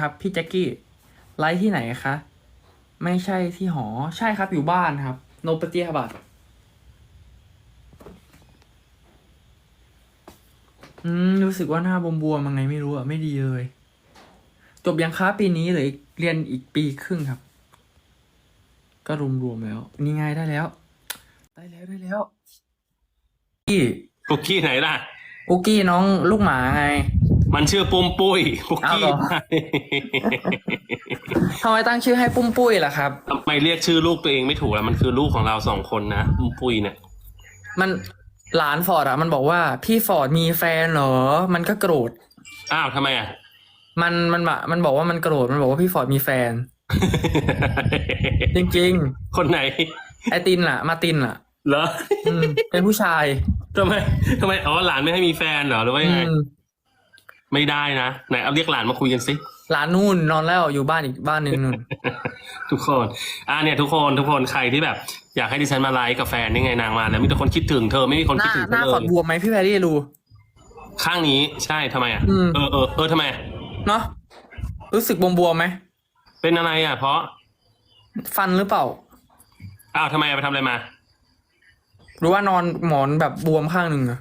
ครับพี่แจ็คกี้ไลฟ์ที่ไหนคะไม่ใช่ที่หอใช่ครับอยู่บ้านครับ โนปเตียบัตอืมรู้สึกว่าหน้าบวมๆยังไงไม่รู้อะไม่ดีเลย จบยังคะปีนี้เหรือเรียนอีกปีครึ่งครับ ก็รวมๆแล้ว นี่ไงได้แล้ว ได้แล้วได้แล้ว กี้คุกกี้ไหนล่ะกุกกี้น้องลูกหมาไง มันชื่อปุ้มปุ้ยคุกกี้อ้าวเหรอทำไมตั้งชื่อให้ปุ้มปุ้ยล่ะครับทำไมเรียกชื่อลูกตัวเองไม่ถูกล่ะมันคือลูกของเราสองคนนะปุ้มปุ้ยเนี่ยมันหลานฟอร์ดอะมันบอกว่าพี่ฟอร์ดมีแฟนเหรอ มันก็โกรธอ้าวทำไมอะมันมันบะมันบอกว่ามันโกรธมันบอกว่าพี่ฟอร์ดมีแฟน จริงคนไหนๆไอตินอะมาตินอะเหรออืมเป็นผู้ชายทำไมทำไมอ๋อหลานไม่ให้มีแฟนเหรอหรือว่ายังไงอืม ไม่ได้นะไหนเอาเรียกหลานมาคุยกันสิหลานนู่นนอนแล้วอยู่บ้านอีกบ้านหนึ่งนู่นทุกคนอ่าเนี่ยทุกคนทุกคนใครที่แบบ อยากให้ดิฉันมาไลฟ์กับแฟนนี่ไงนางมาแล้วมีแต่คนคิดถึงเธอไม่มีคนหคิดน้าถึงหเธน้าอฟอร์ดเลยบวมไหมพี่แพรรี่รู้ข้างนี้ใช่ทำไมอะอืมเออเออเออทำไม เนาะรู้สึกบวมๆไหมเป็นอะไรอะ เพราะฟันหรือเปล่า อ้าวทำไมไปทำอะไรมาหรือว่านอนหมอนแบบบวมข้างหนึ่งอะ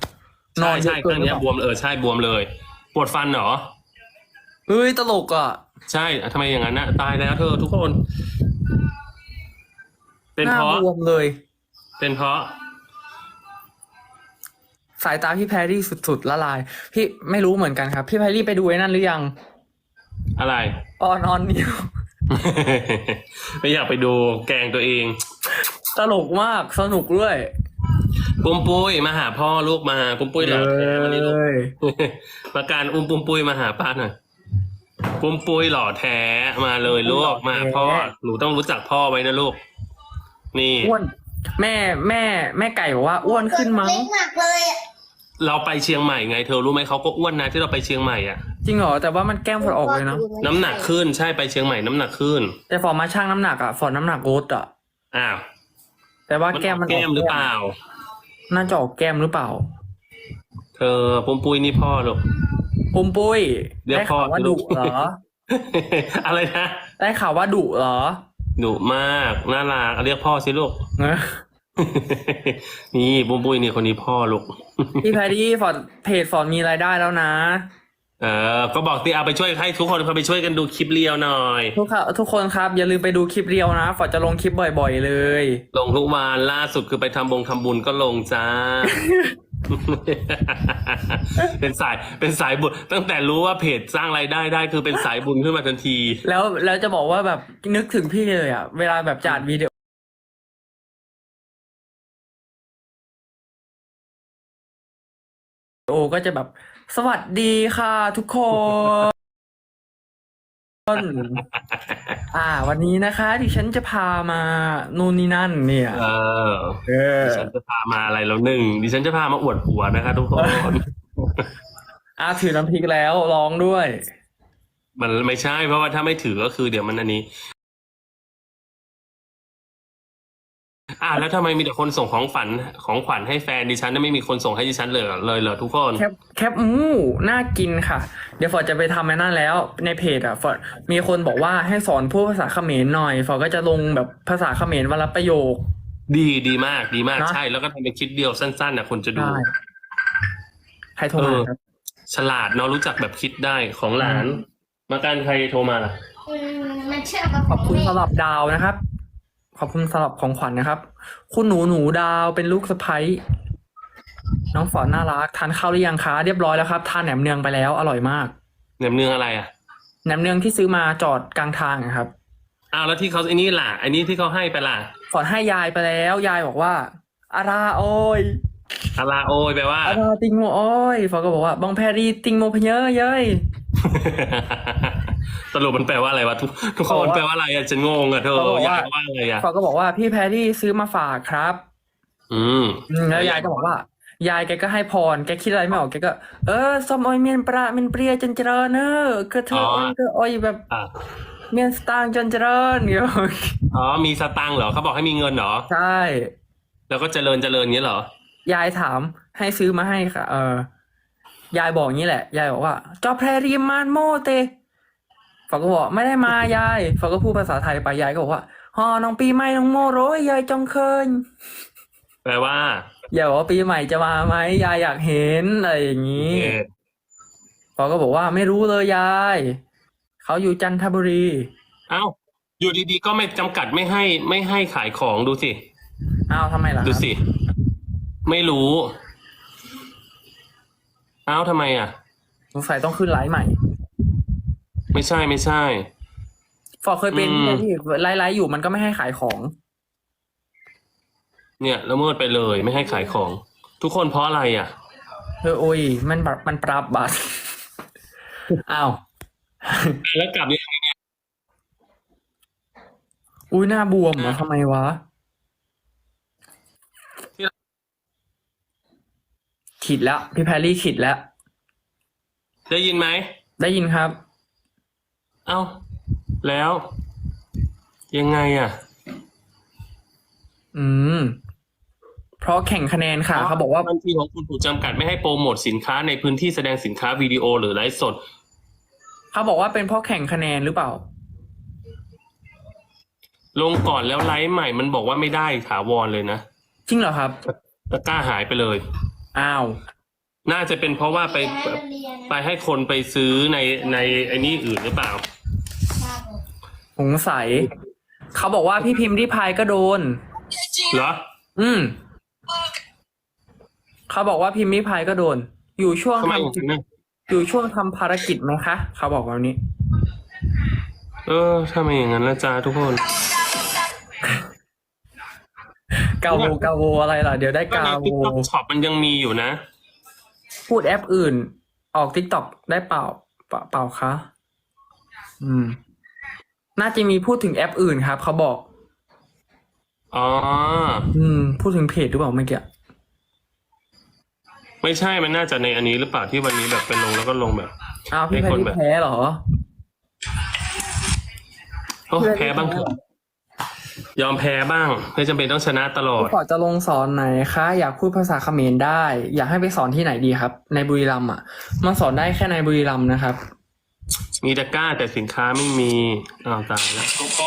นอใช่นเยใช่อะเกินข้างหรือเนี้ยเปล่าบวมเออใช่บวมเลย ปวดฟันเหรอ เฮ้ยตลกอะ ใช่ทำไมอย่างนั้นน่ะตายแล้วเธอทุกคน เป็นหน้าเพราะบวมเลย เป็นเพราะ สายตาพี่แพรรี่สุดๆละลาย พี่ไม่รู้เหมือนกันครับ พี่แพรรี่ไปดูไอ้นั่นหรือยังอะไร ออนออนนิว ไม่อยากไปดูแกล้งตัวเอง ตลกมากสนุกด้วย ปุ้มปุ้ยมาหาพ่อลูกมาปุ้มปุ้ยเหรอแท้วันนี้ลูกเอ้ยมาการอุ้มปุ้มปุ้ยมาหาป้าหน่อยปุ้มปุ้ยหล่อแท้มาเลยลูกมาหาพ่อหนูต้องรู้จักพ่อไว้นะลูก นี่อ้วนแม่แม่ แม่ไก่บอกว่าอ้วนขึ้นมั้งเล็กมากเลยอะเราไปเชียงใหม่ไงเธอรู้ไหมเขาก็อ้วนนะที่เราไปเชียงใหม่อะจริงเหรอแต่ว่ามันแก้มฝอดออกเลยเนาะน้ำหนักขึ้นใช่ไปเชียงใหม่น้ำหนักขึ้น แต่ฝอดมาชั่งน้ำหนักอะฝอดน้ำหนักลดอะอ้าวแต่ว่าแก้มมันแก้มหรือเปล่า น่าจะออกแก้มหรือเปล่า เธอปุ้มปุ้ยนี่พ่อลูกปุ้มปุ้ยเรียกได้ข่าวพ่อว่าลูดุกเหรอ อะไรนะได้ข่าวว่าดุเหรอดุมากน่ารักเอาเรียกพ่อสิลูก เออนี่ปุ้มปุ้ยนี่คนนี้พ่อลูก พี่แพรรี่ฟอร์ดเพจฟอร์ดมีรายได้แล้วนะ เออ ก็บอกตีเอาไปช่วยให้ทุกคนเขาไปช่วยกันดูคลิปเรียวหน่อย ทุกค่ะทุกคนครับ อย่าลืมไปดูคลิปเรียวนะฟอร์ดจะลงคลิปบ่อย ๆ เลย ลงทุกวันล่าสุดคือไปทำบงทำบุญก็ลงจ้า เป็นสายเป็นสายบุญตั้งแต่รู้ว่าเพจสร้างรายได้ได้คือเป็นสายบุญขึ้นมาทันที แล้วแล้วจะบอกว่าแบบนึกถึงพี่เลยอะ เวลาแบบจัดวิดีโอ ก็จะแบบ สวัสดีค่ะทุกคน อ่า วันนี้นะคะ ดิฉันจะพามานู่นนี่นั่น เนี่ย เออเออ ดิฉันจะพามาอะไรแล้วหนึ่งดิฉันจะพามาอวดผัวนะคะทุกคน อ่าถือน้ำพริกแล้วร้องด้วย มันไม่ใช่เพราะว่าถ้าไม่ถือก็คือเดี๋ยวมันอันนี้ อ่าแล้วทำไมมีแต่คนส่งของฝันของขวัญให้แฟนดิฉันน่ะไม่มีคนส่งให้ดิฉันเลยเหรอเลยเหรอทุกคน แคปแคปหมูน่ากินค่ะ เดี๋ยวฟอร์ดจะไปทำไอ้นั่นแล้วในเพจอะฟอร์ดมีคนบอกว่าให้สอนพูดภาษาเขมรหน่อยฟอร์ดก็จะลงแบบภาษาเขมรวันละประโยค ดีดีมากดีมากนะ ใช่ แล้วก็ทำเป็นคลิปเดียวสั้นๆนะคนจะดู ได้ใครโทรมาครับ ฉลาดเนาะรู้จักแบบคิดได้ของหลานมาการใครโทรมาล่ะอืมมันเชื่อมกับขอบคุณแม่สำหรับดาวนะครับ ขอบคุณสำหรับของขวัญนะครับ คุณหนูหนูดาวเป็นลูกสะใภ้น้องฟอร์ดน่ารักทานข้าวหรือยังคะเรียบร้อยแล้วครับทานแหนมเนืองไปแล้วอร่อยมากเนมเนืองอะไรอะแหนมเนืองที่ซื้อมาจอดกลางทางอะครับอ้าวแล้วที่เขาไอ้นี่ล่ะไอ้นี่ที่เขาให้ไปล่ะฟอร์ดให้ยายไปแล้วยายบอกว่าอาราโอ้ยอาลาโอยแปลว่าอาราติงโมโอ้ยฟอร์ดก็บอกว่าบองแพรีติงโมเพเยอะเย้ย สรุปมันแปลว่าอะไรวะทุกทุกคนเขาบอกว่าแปลว่าอะไรอะฉันงงอะเธอเขาบอกว่า ยายว่าอะไรอะฟอร์ดก็บอกว่าพี่แพรรี่ซื้อมาฝากครับอืม อืมแล้วยายก็บอกว่า ยายแกก็ให้พรแกคิดอะไรไม่ออกแกก็ เออส้มโอยเมียนปลาเมียนเปรียจนเจริญเนอะก็เธอโอ้ยก็โอ้ยแบบอะเมียนสตางค์จนเจริญเงี้ยอ๋อมีสตังค์เหรอเขาบอกให้มีเงินเหรอ ใช่ แล้วก็เจริญเจริญเงี้ยเหรอ ยายถามให้ซื้อมาให้ค่ะ เออ ยายบอกงี้แหละ ยายบอกว่า จอแพรรีมานโมเต ฝากก็บอกไม่ได้มายายฝากก็พูดภาษาไทยไปยายก็บอกว่าฮอน้องปีใหม่น้องโมโรยยายจองเคินแปลว่าอย่าบอกว่าปีใหม่จะมาไหมยายอยากเห็นอะไรอย่างนี้เออฝากก็บอกว่าไม่รู้เลยยายเขาอยู่จันทบุรีเอ้าอยู่ดีๆก็ไม่จำกัดไม่ให้ไม่ให้ขายของดูสิอ้าวทำไมล่ะคดูรับสิ ไม่รู้เอ้าทำไมอะสงสัยต้องขึ้นไลฟ์ใหม่ ไม่ใช่ไม่ใช่ ฟอร์เคยเป็นอืม ที่ไลฟ์ไลฟ์อยู่มันก็ไม่ให้ขายของ เนี่ยละเมิดไปเลยไม่ให้ขายของ ทุกคนเพราะอะไรอะ เออโอ้ยมันบัตรมันปรับบัตร อ้าวแล้วกลับเนี่ยอุ้ยหน้าบวมเหรอทำไมวะขิดแล้ว พี่แพรรี่ขิดแล้ว ได้ยินไหมได้ยินครับ เอ้า แล้ว ยังไงอะ อืม เพราะแข่งคะแนนค่ะ เขาบอกว่าบัญชีของคุณถูกจำกัดไม่ให้โปรโมทสินค้าในพื้นที่แสดงสินค้าวิดีโอหรือไลฟ์สด เขาบอกว่าเป็นเพราะแข่งคะแนนหรือเปล่า ลงก่อนแล้วไลฟ์ใหม่มันบอกว่าไม่ได้ถาวรเลยนะ จริงเหรอครับตะกร้าหายไปเลย อ้าว น่าจะเป็นเพราะว่าไปไปให้คนไปซื้อในในไอ้นี่อื่นหรือเปล่า สงสัย เขาบอกว่าพี่พิมพ์ริพายก็โดน เหรอ อืม เขาบอกว่าพิมพ์ริพายก็โดน อยู่ช่วงทำไมทอย่างนั้นน่ะำอยู่ช่วงทำภารกิจไหมคะ เขาบอกแบบนี้ เออทำไมอย่างนั้นละจ้าทุกคน กาโวกาโวอะไรล่ะ เดี๋ยวได้ก็กาในโว ทิกต็อกช็อปมันยังมีอยู่นะ พูดแอปอื่น ออกทิกตอกได้เปล่า เปล่าเปล่าคะ อืม น่าจะมีพูดถึงแอปอื่นครับ เขาบอก อ๋อ อืม พูดถึงเพจหรือเปล่าเมื่อกี้ไม่ใช่มันน่าจะในอันนี้หรือเปล่าที่วันนี้แบบเป็นลงแล้วก็ลงแบบอ้าวพี่ให้แพรคนรี่แบบแพ้เหรอโอ้แพ้บ้างเถอะยอมแพ้บ้างไม่จำเป็นต้องชนะตลอดพี่ขอจะลงสอนไหนคะ อยากพูดภาษาเขมรได้ อยากให้ไปสอนที่ไหนดีครับ ในบุรีรัมย์อะมันสอนได้แค่ในบุรีรัมย์นะครับ มีตะกร้าแต่สินค้าไม่มีอ้าวตายแล้วทุกค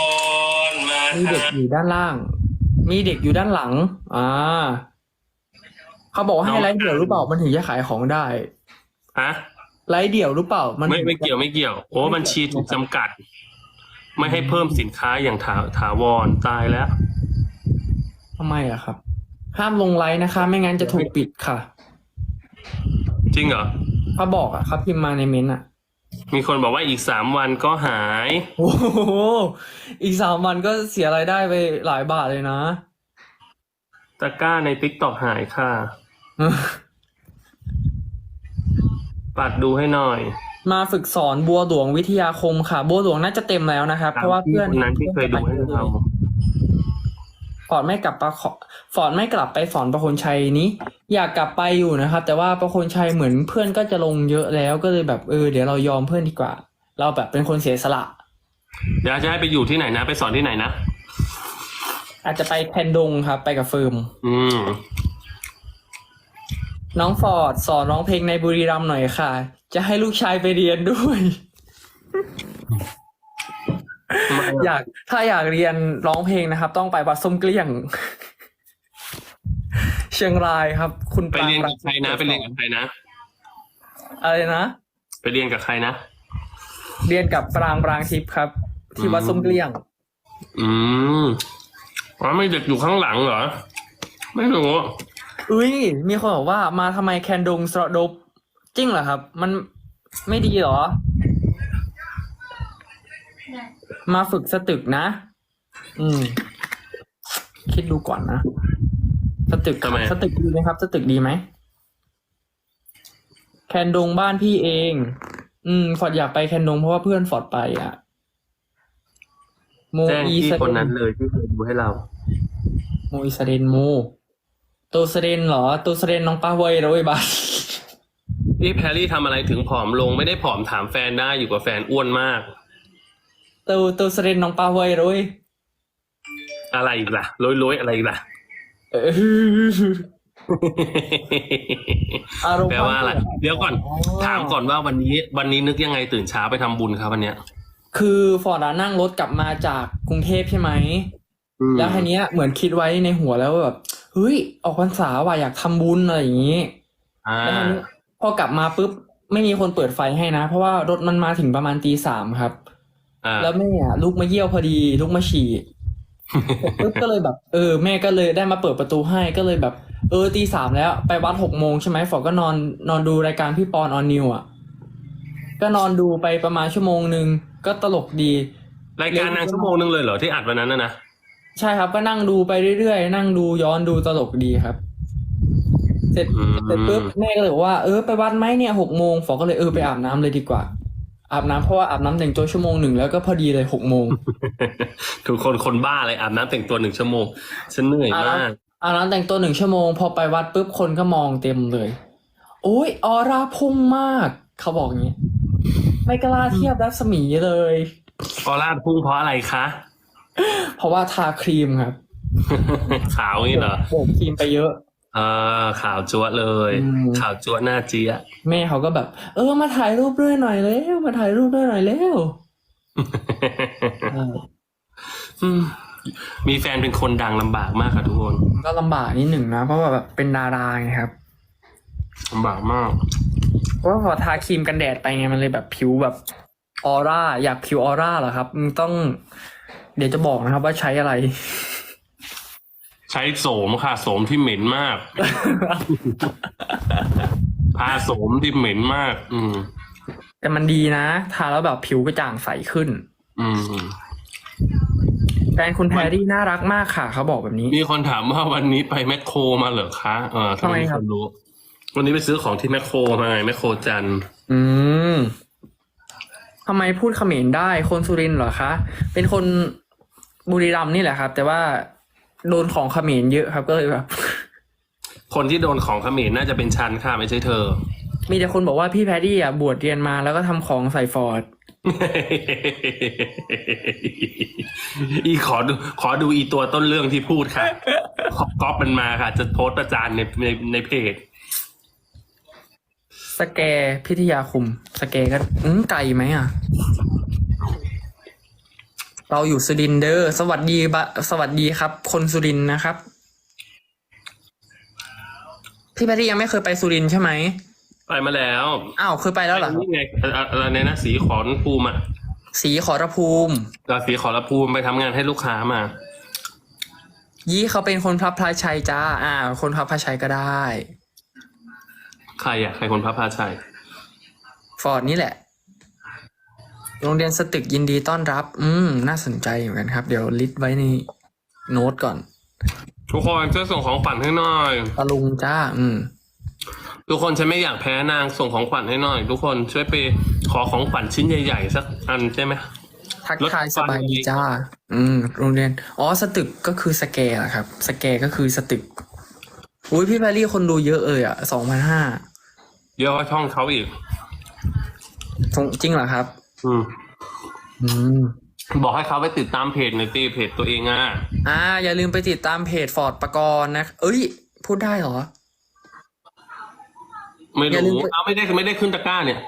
นมามีเด็กอยู่ด้านล่าง มีเด็กอยู่ด้านหลัง อ่า เขาบอกว่าให้ไลฟ์เดี่ยวหรือเปล่ามันถึงจะขายของได้ ฮะไลฟ์เดี่ยวหรือเปล่า มันไม่ไม่เกี่ยวไม่เกี่ยว โอ้บัญชีถูกจำกัด ไม่ให้เพิ่มสินค้าอย่างถาถาวรตายแล้วทำไมอะครับ ห้ามลงไลฟ์นะคะ ไม่งั้นจะถูกปิดค่ะ จริงเหรอเขาบอกอะครับพิมพ์มาในเมนต์อะ มีคนบอกว่าอีกสามวันก็หาย โอ้โหอีกสามวันก็เสียรายได้ไปหลายบาทเลยนะ ตะกร้าในติ๊กตอกหายค่ะ ปัดดูให้หน่อย มาฝึกสอนบัวหลวงวิทยาคมค่ะ บัวหลวงน่าจะเต็มแล้วนะครับ เพราะว่าเพื่อนคนนั้นที่เคยดูให้เราฟ อร์ดไม่กลับไปขอฟอร์ดไม่กลับไปสอนประคนชัยนี้ อยากกลับไปอยู่นะครับ แต่ว่าประคนชัยเหมือนเพื่อนก็จะลงเยอะแล้วก็เลยแบบเออเดี๋ยวเรายอมเพื่อนดีกว่า เราแบบเป็นคนเสียสละ เดี๋ยวจะให้ไปอยู่ที่ไหนนะ ไปสอนที่ไหนนะ อาจจะไปแคนดงครับ ไปกับเฟิร์มอืมน้องฟอร์ดสอนร้องเพลงในบุรีรัมย์หน่อยค่ะ จะให้ลูกชายไปเรียนด้วย อยากถ้าอยากเรียนร้องเพลงนะครับ ต้องไปวัดส้มเกลี้ยง เชียงรายครับ คุณไปเรียนกับใครนะไปเรียนกับใครนะอะไรนะไปเรียนกับใครนะเรียนกับปรางปรางทิพย์ครับ ที่วัดส้มเกลี้ยง อืมอ๋อไม่เด็กอยู่ข้างหลังเหรอ ไม่รู้อุ้ยมีคนบอกว่ามาทำไมแคนดงสระดบจริงเหรอครับ มันไม่ดีเหรอ มาฝึกสตึกนะ อืม คิดดูก่อนนะ สตึกทำไม สตึกดีไหมครับ สตึกดีไหม แคนดงบ้านพี่เอง อืม ฟอร์ดอยากไปแคนดงเพราะว่าเพื่อนฟอร์ดไปอะ โมแจ้งอีที่สคนเดนั้นนเลยที่เคยดูให้เรา โมอีสเดนโมตัวสเดนเหรอตัวสเดนน้องป้าเวยโรยบานี่แพรรี่ทำอะไรถึงผอมลงไม่ได้ผอมถามแฟนได้อยู่กับแฟนอ้วนมาก ตัวตัวสเดนน้องป้าเวยโรยอะไรอีกล่ะลอยๆอะไรอีกล่ะเอออารมณ์แปลว่าอะไร เดี๋ยวก่อน ถามก่อนว่าวันนี้ วันนี้นึกยังไงตื่นเช้าไปทำบุญครับวันเนี้ยคือฟอร์ดอะนั่งรถกลับมาจากกรุงเทพใช่ไหม อืมแล้วทีเนี้ยเหมือนคิดไว้ในหัวแล้วว่าแบบเฮ้ย ออกพรรษาว่ะอยากทำบุญอะไรอย่างนี้อ่า แล้วทีนี้พอกลับมาปุ๊บ ไม่มีคนเปิดไฟให้นะ เพราะว่ารถมันมาถึงประมาณตีสามครับอ่า แล้วแม่อะลุกมาเยี่ยวพอดี ลุกมาฉี่ปุ๊บก็เลยแบบ เออ แม่ก็เลยได้มาเปิดประตูให้ก็เลยแบบ เออตีสามแล้ว ไปวัดหกโมงใช่ไหมฝอก็นอนนอนดูรายการพี่ปอนออนนิวอะก็นอนดูไปประมาณชั่วโมงหนึ่งก็ตลกดี รายการนางชั่วโมงนึงเลยเหรอที่อัดวันนั้นนะนะใช่ครับก็นั่งดูไปเรื่อยๆนั่งดูย้อนดูตลกดีครับ เสร็จอืมเสร็จปุ๊บแม่ก็เลยบอกว่าเออไปวัดไหมเนี่ยหกโมงฝอก็เลยเออไปอาบน้ำเลยดีกว่า อาบน้ำเพราะว่าอาบน้ำแต่งตัวชั่วโมงหนึ่งแล้วก็พอดีเลยหกโมงทุกคนคนบ้าเลยอาบน้ำแต่งตัวหนึ่งชั่วโมงฉันเหนื่อยมากอาบน้ำแต่งตัวหนึ่งชั่วโมง พอไปวัดปุ๊บคนก็มองเต็มเลย โอ้ยออร่าพุ่งมาก เขาบอกอย่างนี้ไม่กล้าเทียบรัศมีเลยออร่าพุ่งเพราะอะไรคะเพราะว่าทาครีมครับ ขาวนี่เหรอโบกครีมไปเยอะเออขาวจั๊วะเลย อืม ขาวจั๊วะหน้าเจี๊ยะแม่เขาก็แบบ เออมาถ่ายรูปด้วยหน่อยเร็วมาถ่ายรูปด้วยหน่อยเร็วใช่อืมมีแฟนเป็นคนดังลำบากมากค่ะทุกคนก็ลำบากนิดหนึ่งนะ เพราะว่าแบบเป็นดาราไงครับลำบากมาก เพราะว่าพอทาครีมกันแดดไปไงมันเลยแบบผิวแบบออร่าอยากผิวออร่าเหรอครับมึงต้อง เดี๋ยวจะบอกนะครับว่าใช้อะไร ใช้โสมค่ะโสมที่เหม็นมาก ทาโสมที่เหม็นมาก อืม แต่มันดีนะ ทาแล้วแบบผิวกระจ่างใสขึ้น อืมแฟนคุณแพรรี่น่ารักมากค่ะ เขาบอกแบบนี้ มีคนถามว่าวันนี้ไปแมคโครมาเหรอคะเออทำไมครับนรู้วันนี้ไปซื้อของที่แมคโครมาไงแมคโครจันทร์อืมทำไมพูดเขมรได้คนสุรินทร์เหรอคะ เป็นคนบุรีรัมย์นี่แหละครับ แต่ว่า โดนของเขมรเยอะครับก็เลยแบบ คนที่โดนของเขมรน่าจะเป็นฉันค่ะไม่ใช่เธอ มีแต่คนบอกว่าพี่แพรรี่อะบวชเรียนมาแล้วก็ทำของใส่ฟอร์ด อีขอดูขอดูอีตัวต้นเรื่องที่พูดค่ะขอก๊อปมันมาค่ะ จะโพสต์ประจานในในในเพจ สแกพิทยาคุม สแกก็อืมไกลไหมอะ เราอยู่สุรินทร์เดอร์สวัสดีบะสวัสดีครับ คนสุรินทร์นะครับ พี่แพรรี่ยังไม่เคยไปสุรินทร์ใช่ไหมไปมาแล้วอ้าวเคยไปแล้วเหรอครับนี่ไงอะอะไรนะสีขอนภูมิอะสีขอรภูมิเราสีขอรภูมิไปทำงานให้ลูกค้ามา ยี่เขาเป็นคนพระพลายชัยจ้า อ่า คนพระพลายชัยก็ได้ ใครอะใครคนพระพาชัย ฟอร์ดนี่แหละ โรงเรียนสตึกยินดีต้อนรับ อืม น่าสนใจเหมือนกันครับ เดี๋ยวลิสต์ไว้ในโน้ตก่อน ทุกคนช่วยส่งของขวัญให้หน่อย ตะลุงจ้า อืม ทุกคนฉันไม่อยากแพ้นางส่งของขวัญให้หน่อย ทุกคนช่วยไปขอของขวัญชิ้นใหญ่ๆสักอันได้ไหม ทักรถทายไฟสบายดีจ้า อืม โรงเรียน อ๋อ สตึกก็คือสแกร์อะครับ สแกร์ก็คือสตึก อุ้ยพี่แพรรี่คนดูเยอะเอ่ยอะสองพันห้าเยอะกว่าช่องเขาอีก จริงเหรอครับ อืมอืมบอกให้เขาไปติดตามเพจหน่อยตีเพจตัวเองอะอ่า อย่าลืมไปติดตามเพจฟอร์ดประกรณ์นะ เอ้ย พูดได้เหรอ ไม่อย่าลืมรู้ไปเอาไม่ได้ไม่ได้ขึ้นตะกร้าเนี่ย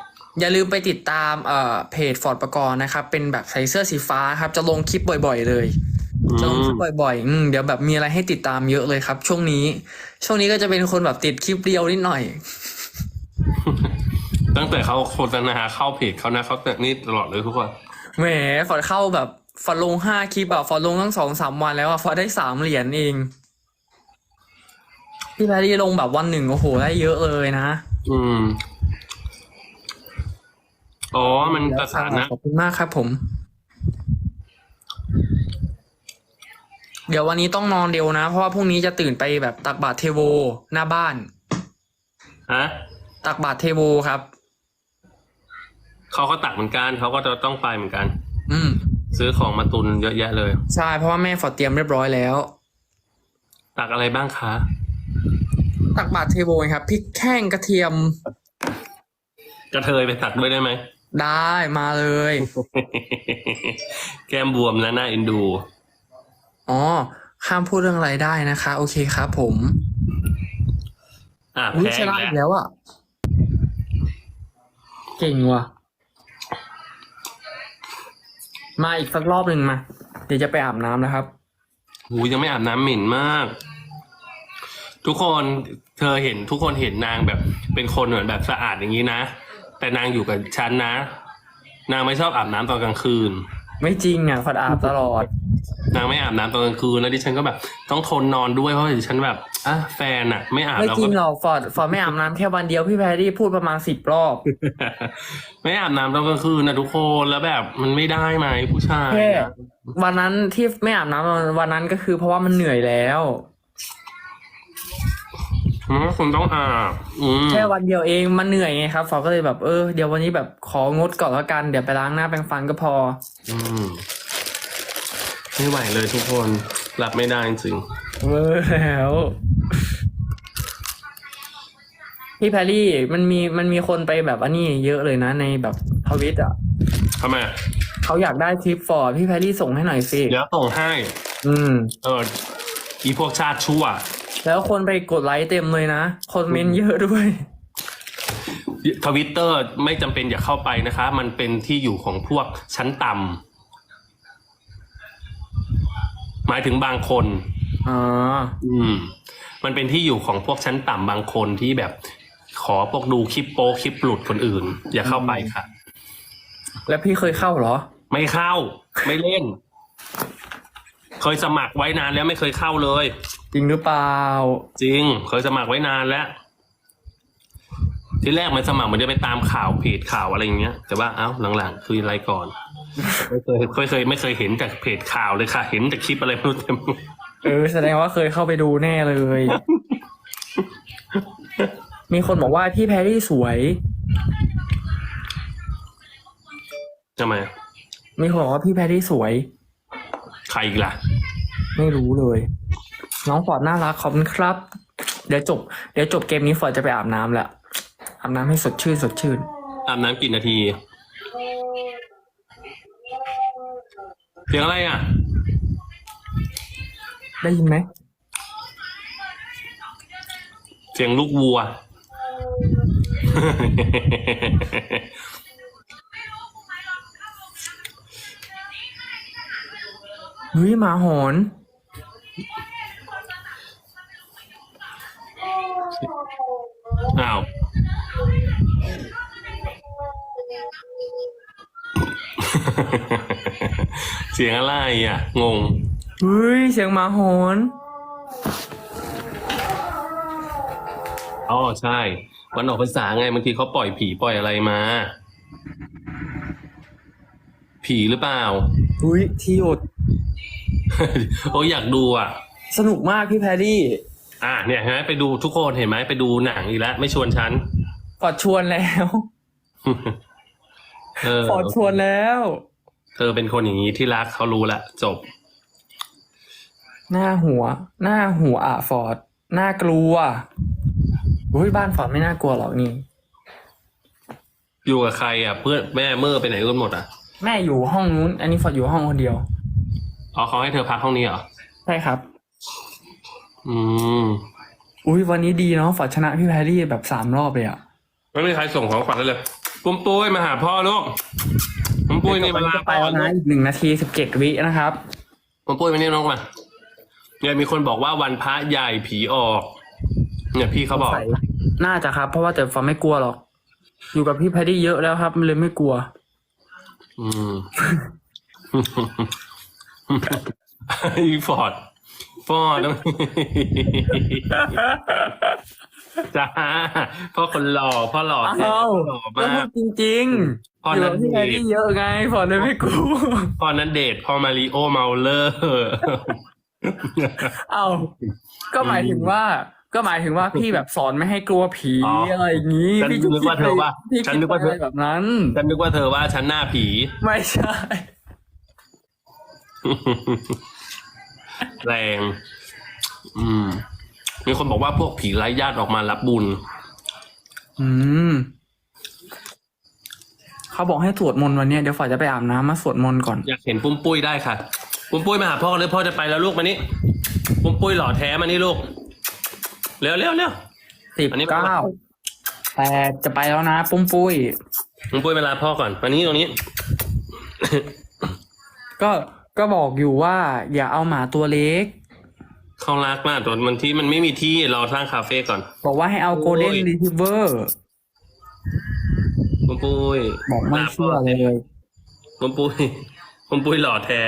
อย่าลืมไปติดตามเอ่อเพจฟอร์ดประกรณ์นะครับ เป็นแบบใส่เสื้อสีฟ้าครับ จะลงคลิปบ่อย ๆ เลยจะลงคลิปบ่อยๆอืมเดี๋ยวแบบมีอะไรให้ติดตามเยอะเลยครับ ช่วงนี้ ช่วงนี้ก็จะเป็นคนแบบติดคลิปเรียวนิดหน่อย ตั้งแต่เขาโฆษณาเข้าเพจเขานะเขาแต่นี่ตลอดเลยทุกคนแหมฟอร์ดเข้าแบบฟอร์ดลงห้าคลิปอะฟอร์ดลงตั้งสองสามวันแล้วอะฟอร์ดได้สามเหรียญเองพี่แพรรี่ลงแบบวันหนึ่งโอ้โหได้เยอะเลยนะ อืม อ๋อ มันประสานนะ ขอบคุณมากครับผม เดี๋ยววันนี้ต้องนอนเร็วนะ เพราะว่าพรุ่งนี้จะตื่นไปแบบตักบาตรเทโวหน้าบ้าน ฮะ ตักบาตรเทโวครับ เขาก็ตักเหมือนกันเขาก็จะต้องไปเหมือนกัน อืม ซื้อของมาตุนเยอะแยะเลย ใช่ เพราะว่าแม่ฟอร์ดเตรียมเรียบร้อยแล้ว ตักอะไรบ้างคะ ตักบาตรเทโวไงครับพริกแห้งกระเทียม กระเทยไปตักด้วยได้ไหม ได้มาเลย แก้มบวมและหน้าเอ็นดู อ๋อห้ามพูดเรื่องอะไรได้นะคะ โอเคครับผม อะอุ้ยแพ้ชอีนะกอีกแล้วแล้วอะ เก่งว่ะ มาอีกสักรอบหนึ่งมา เดี๋ยวจะไปอาบน้ำนะครับ หูยังไม่อาบน้ำเหม็นมาก ทุกคนเธอเห็นทุกคนเห็นนางแบบ เป็นคนเหมือนแบบสะอาดอย่างนี้นะ แต่นางอยู่กับฉันนะ นางไม่ชอบอาบน้ำตอนกลางคืน ไม่จริงอะฟอร์ดอาบตลอด นางไม่อาบน้ำตอนกลางคืนแล้วดิฉันก็แบบ ต้องทนนอนด้วยเพราะดิฉันแบบอะแฟนอะ ไม่อาบไม่เราจริก็ งหรอกฟอร์ดฟอร์ดไม่อาบน้ำแค่วันเดียวพี่แพรรี่พูดประมาณสิบรอบ ไม่อาบน้ำตอนกลางคืนนะทุกคนแล้วแบบมันไม่ได้ไหมผู้ชายแค่ อะวันนั้นที่ไม่อาบน้ำวันนั้นก็คือเพราะว่ามันเหนื่อยแล้วอืมคุณต้องอาบอืมแค่วันเดียวเองมันเหนื่อยไงครับฟอร์ดก็เลยแบบเออเดี๋ยววันนี้แบบของดก่อนแล้วกันเดี๋ยวไปล้างหน้าแปรงฟันก็พอ อืม ไม่ไหวเลยทุกคนรับไม่ได้จริงเวอร์แล้วพี่แพรรี่มันมีมันมีคนไปแบบอันนี้เยอะเลยนะในแบบทวิตอะทำไมเขาอยากได้คลิปฟอร์ดพี่แพรรี่ส่งให้หน่อยสิเดี๋ยวส่งให้ อืม เอออีพวกชาติชั่ว แล้วคนไปกดไลค์เต็มเลยนะคนเมนต์เยอะด้วย ทวิตเตอร์ไม่จำเป็นอย่าเข้าไปนะคะ มันเป็นที่อยู่ของพวกชั้นต่ำ หมายถึงบางคนอ๋ออืม มันเป็นที่อยู่ของพวกชั้นต่ำบางคนที่แบบขอพวกดูคลิปโป๊คลิปหลุดคนอื่น อย่าเข้าไปค่ะ แล้วพี่เคยเข้าเหรอ ไม่เข้า ไม่เล่น เคยสมัครไว้นานแล้วไม่เคยเข้าเลย จริงหรือเปล่า จริง เคยสมัครไว้นานแล้ว ที่แรกมันสมัครมันจะไปตามข่าวเพจข่าวอะไรอย่างเงี้ย แต่ว่าเอ้าหลังๆ คืออะไรก่อน ไม่เคยไม่เคยไม่เคยเห็นจากเพจข่าวเลยค่ะ เห็นจากคลิปอะไรไม่รู้เต็มเออแสดงว่าเคยเข้าไปดูแน่เลย มีคนบอกว่าพี่แพรรี่สวย ทำไมมีคนบอกว่าพี่แพรรี่สวย ใครอีกล่ะ ไม่รู้เลย น้องฟอร์ดน่ารักขอบคุณครับ เดี๋ยวจบ เดี๋ยวจบเกมนี้ฟอร์ดจะไปอาบน้ำแหละอาบน้ำให้สดชื่นสดชื่น อาบน้ำกี่นาที สียงอะไรอะ ได้ยินไหม เสียงลูกวัว เฮ้ยหมาหอน อ้าว เสียงอะไรอะ งงเฮ้ยเสียงหมาหอนอ๋อใช่ วันออกพรรษาไงบางทีเขาปล่อยผีปล่อยอะไรมา ผีหรือเปล่าเฮ้ยที่หยดโอ้ยอยากดูอะ สนุกมากพี่แพรรี่ อะเนี่ยเห็นไหมไปดูทุกคนเห็นไหมไปดูหนังอีกแล้วไม่ชวนฉันฟอร์ดชวนแล้วเออ ฟอร์ดชวนแล้ว เธอเป็นคนอย่างนี้ที่รักเขารู้ละจบ หน้าหัว หน้าหัวอะฟอร์ดน่ากลัวเฮ้ยบ้านฟอร์ดไม่น่ากลัวหรอกนี่ อยู่กับใครอะ เพื่อนแม่เมื่อไปไหนกันหมดอะ แม่อยู่ห้องนู้น อันนี้ฟอร์ดอยู่ห้องคนเดียวอ๋อเขาให้เธอพักห้องนี้เหรอใช่ครับ อืมอุ้ยวันนี้ดีเนาะฟอร์ดชนะพี่แพรรี่แบบสามรอบเลยอะไม่มีใครส่งของขวัญได้เลย ปุ้มปุ้ยมาหาพ่อลูกปุ้มปุ้ยนี่เวลาจะไปพ่อแล้วลูนะกอีกหนึ่งนาทีสิบเจ็ดวินะครับปุ้มปุ้ยมานี่น้องมาเนี่ยมีคนบอกว่าวันพระใหญ่ผีออก เนี่ยพี่เขาบอกใส่น่าจะครับ เพราะว่าแต่ฟอร์ดไม่กลัวหรอก อยู่กับพี่แพรรี่เยอะแล้วครับ มันเลยไม่กลัว อืมอีฟอร์ดฟอร์ด จ้าพ่อคนหล่อพ่อหล่อแท้เอ้าหล่อแล้วมาพูกดจริงพ่อๆอยู่นั้กับนพี่แพรรี่เยอะไงฟอร์ดเลยไม่กลัวพ่อนั้นเดทพ่อมาริโอเมาเลอร์ เอา ก็หมายถึงว่า ก็หมายถึงว่าพี่แบบสอนไม่ให้กลัวผีอ๋อออะไรอย่างนี้ ฉันพี่จะนึกว่าเธอว่าพี่ฉันคิดนึกว่าเธออะไรแบบนั้น ฉันนึกว่าเธอว่าฉันหน้าผี ไม่ใช่ แรง อืม มีคนบอกว่าพวกผีไร้ญาติออกมารับบุญ อืม เขาบอกให้สวดมนต์วันเนี้ยเดี๋ยวฝอจะไปอาบน้ำมาสวดมนต์ก่อน อยากเห็นปุ้มปุ้ยได้ค่ะ ปุ้มปุ้ยมาหาพ่อเลยพ่อจะไปแล้วลูกมานี่ปุ้มปุ้ยหล่อแท้มานี่ลูก เร็วเร็วเร็ว สิบอันนี้ เก้าแปดจะไปแล้วนะ ปุ้มปุ้ย ปุ้มปุ้ยมาลาพ่อก่อนมานี่ตรงนี้ ก็ก็บอกอยู่ว่า อย่าเอาหมาตัวเล็ก เขารักมากแต่มันที่มันไม่มีที่เราสร้างคาเฟ่ก่อน บอกว่าให้เอาโกลเด้นโอ้ยรีทิเวอร์ปุ้มปุ้ยบอกไม่เชื่อเลยปุ้มปุ้ยปุ้มปุ้ยหล่อแท้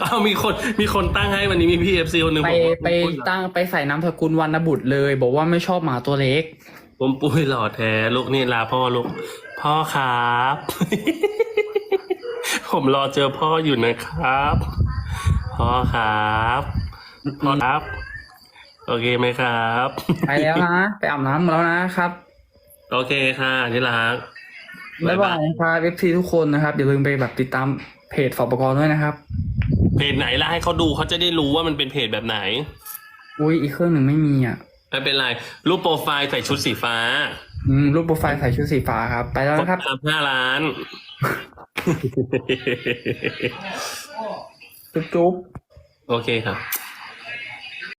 เอามีคนมีคนตั้งให้วันนี้มีพี่เอฟซีคนหนึ่งไปบอกว่าไปปุ้มปุ้ยหล่อตั้งไปใส่นามสกุลวรรณบุตรเลย บอกว่าไม่ชอบหมาตัวเล็กปุ้มปุ้ยหล่อแท้ลูกนี่ลาพ่อลูกพ่อครับ ผมรอเจอพ่ออยู่นะครับ พ่อครับพ่อครับ โอเคไหมครับ ไปแล้วนะ ไปอาบน้ำมาแล้วนะครับ โอเคค่ะที่รักบ๊ายบายนะครับเอฟซีทุกคนนะครับอย่าลืมไปแบบติดตามเพจฝอปกรด้วยนะครับ เพจไหนล่ะให้เขาดูเขาจะได้รู้ว่ามันเป็นเพจแบบไหน อุ้ยอีกเครื่องหนึ่งไม่มีอะไม่เป็นไร รูปโปรไฟล์ใส่ชุดสีฟ้า อืม รูปโปรไฟล์ใส่ชุดสีฟ้าครับ ไปแล้วคนนะครับตามห้าล้าน จุ๊บจุ๊บโอเคครับ